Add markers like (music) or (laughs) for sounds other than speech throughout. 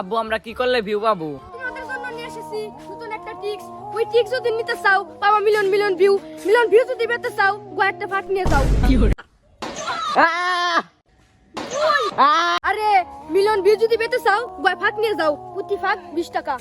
আব্বু আমরা কি করলে ভিউ পাবো? তোমাদের জন্য নিয়ে এসেছি নতুন একটা টিক্স। ওই টিক্স যদি নিতে চাও বাবা million million view million view যদি পেতে চাও ফাট নিয়ে যাও। আরে মিলিয়ন ভিউ যদি পেতে চাও গোয়া ফাট নিয়ে যাও। প্রতি ফাট বিশ টাকা।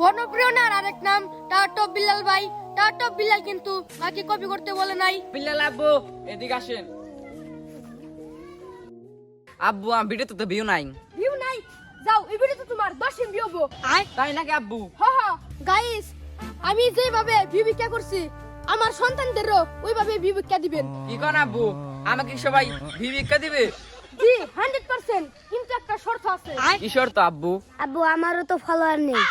বনপ্রিয়নার আরেক নাম টাটপ বিল্লাল ভাই। টাটপ কিন্তু বাকি কপি করতে বলে নাই। বিল্লাল আব্বু এদিকে আসেন। আব্বু আমার ভিডিওতে তো ভিউ নাই। ভিউ নাই? যাও এই ভিডিওতে তোমার 10 ভিউ হব। তাই নাকি আব্বু? হা হা। গাইস আমি যেভাবে ভিউ ভিক্ষা করছি আমার সন্তানদেরও ওইভাবে ভিউ ভিক্ষা দিবেন। কি কন আব্বু? আমাকে সবাই ভিউ ভিক্ষা দিবে? জি 100% কিন্তু একটা শর্ত আছে। কিশোর তো আব্বু? আব্বু আমারও তো ফলোয়ার নেই।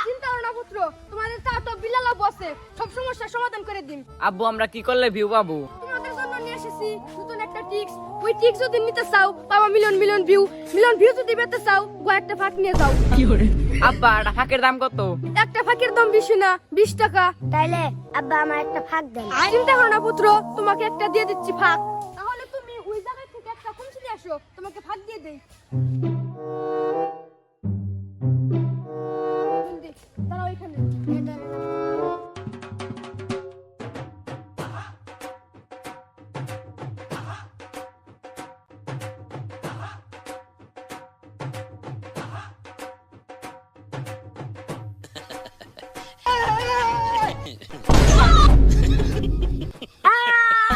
পুত্র তোমাদের তা তো বিলাল আব্বু আছে। সব সমস্যার সমাধান করে দিন আব্বু আমরা কি করলে ভিউ পাবো? তোমাদের জন্য নিয়ে এসেছি। নতুন একটা টিক্স। ওই টিক্স যদি নিতে চাও পাবা million million view. Million view যদি পেতে চাও গোয়ারটা ফাট নিয়ে যাও। আব্বা এটা ফাঁকের দাম কত? একটা ফাঁকের দাম বেশি না বিশ টাকা। তাইলে আব্বা আমার একটা ফাঁক দেন। চিন্তা করো না পুত্র তোমাকে একটা দিয়ে দিচ্ছি ফাঁক। তাহলে তুমি ওই জায়গা থেকে একটা কমছে আসো। তোমাকে ফাঁক দিয়ে দেই।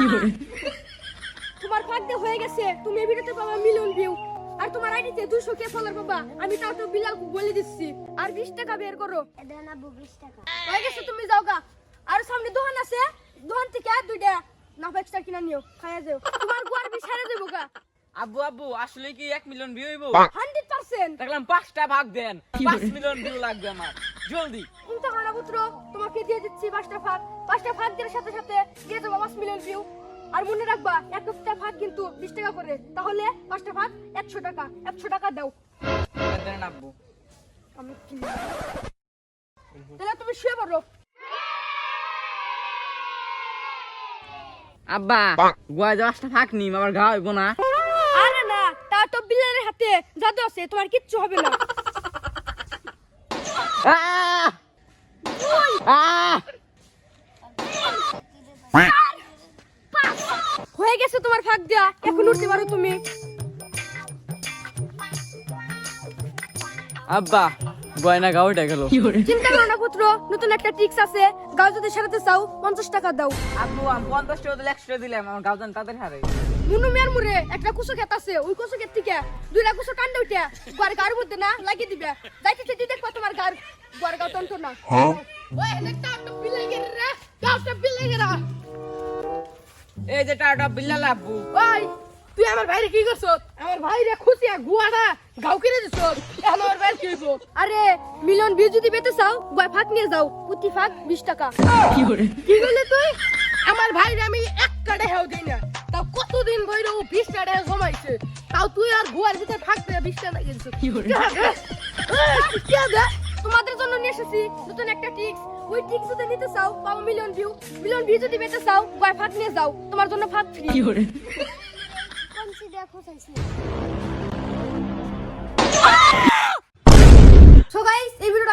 (laughs) তোমার দিয়ে হয়ে গেছে। তুমি এই ভিডিওতে পাবা মিলিয়ন ভিউ আর তোমার আইডিতে দুশো কে ফলোয়ার পাবা। আমি তাও তো বিলাল বলে দিচ্ছি। আর বিশ টাকা বের করো। হয়ে গেছে তুমি যাও গা। আর সামনে দোকান আছে। দোকান থেকে আর দুইটা না এক্সট্রা কিনা নিও। খাইয়া যাও। তোমার গোয়ার বিশ হারে দেবো গা। আব্বু আব্বু আসলে কি এক মিলিয়ন ভিউ হইব? হান্ড্রেড পার্সেন্ট দেখলাম পাঁচটা ভাগ দেন। পাঁচ মিলিয়ন ভিউ লাগবে আমার। জলদি। চিন্তা করো না পুত্র তোমাকে দিয়ে দিচ্ছি পাঁচটা ফাঁক পাঁচটা ফাঁক দেওয়ার সাথে সাথে দিয়ে দেবো পাঁচ মিলিয়ন ভিউ আর মনে রাখবা একটা ফাঁক কিন্তু বিশ টাকা করে। তাহলে পাঁচটা ফাঁক একশো টাকা। একশো টাকা দাও। দেন আব্বু। আমি তাহলে তুমি শুয়ে পড়ো। আব্বা গোয়া দশটা ফাঁক নিম আবার ঘা হইব না। হাতে জাদু আছে তোমার কিচ্ছু হবে না! হয়ে গেছে তোমার ফাঁক দেওয়া এখন উঠতে পারো তুমি। আব্বা গয়না গা উঠে গেল। চিন্তা করো? না পুত্র? নতুন একটা টিক্স আছে। গাও যদি সারাতে চাও পঞ্চাশ টাকা দাও। আব্বু আমি পঞ্চাশ টাকা দিলে একশো টাকা দিলাম আমার গাউজান তাদের হারে মুনু মেয়ের মুরে একটা কুসো খেত আছে ওই কুসো খেত থেকে দুইটা কুসো কান্দে উঠে গার গার মধ্যে না লাগিয়ে দিবে। যাইতে যেতে দেখবা তোমার গার গার গাও তন্ত না। ওই একটা একটা বিলাই গেরে রে গাওটা বিলাই গেরা এই যে টাটা বিল্লাল আব্বু। ওই তুই আমার ভাইরে কি করছ আমার ভাইরে খুশিয়া গুয়াটা গাও কিনে দিছ এখন আমার ভাই কি হইব? আরে মিলিয়ন ভিউ যদি পেতে চাও গয় ফাঁক নিয়ে যাও। প্রতি ফাঁক বিশ টাকা। কি করে? কি বলে তুই? আমার ভাইরে আমি এক কাটে হেও দিই না। তাও কতদিন ধরে ও বিশ টাকা জমাইছে? তাও তুই আর গুয়ার ভিতরে ফাঁক দিয়ে বিশ টাকা কি গেছিস তোমাদের জন্য নিয়ে এসেছি নতুন একটা টিক্স। ওই টিক্স যদি নিতে চাও পাবো মিলিয়ন ভিউ মিলিয়ন ভিউ যদি পেতে চাও গয় ফাঁক নিয়ে যাও। তোমার জন্য ফাঁক ফ্রি।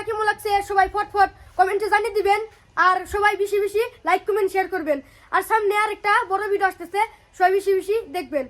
কেমন লাগছে? সবাই জানিয়ে দিবেন। আর সবাই বেশি বেশি লাইক কমেন্ট শেয়ার করবেন। আর সামনে আর একটা বড় ভিডিও আসতেছে, সবাই বেশি বেশি দেখবেন।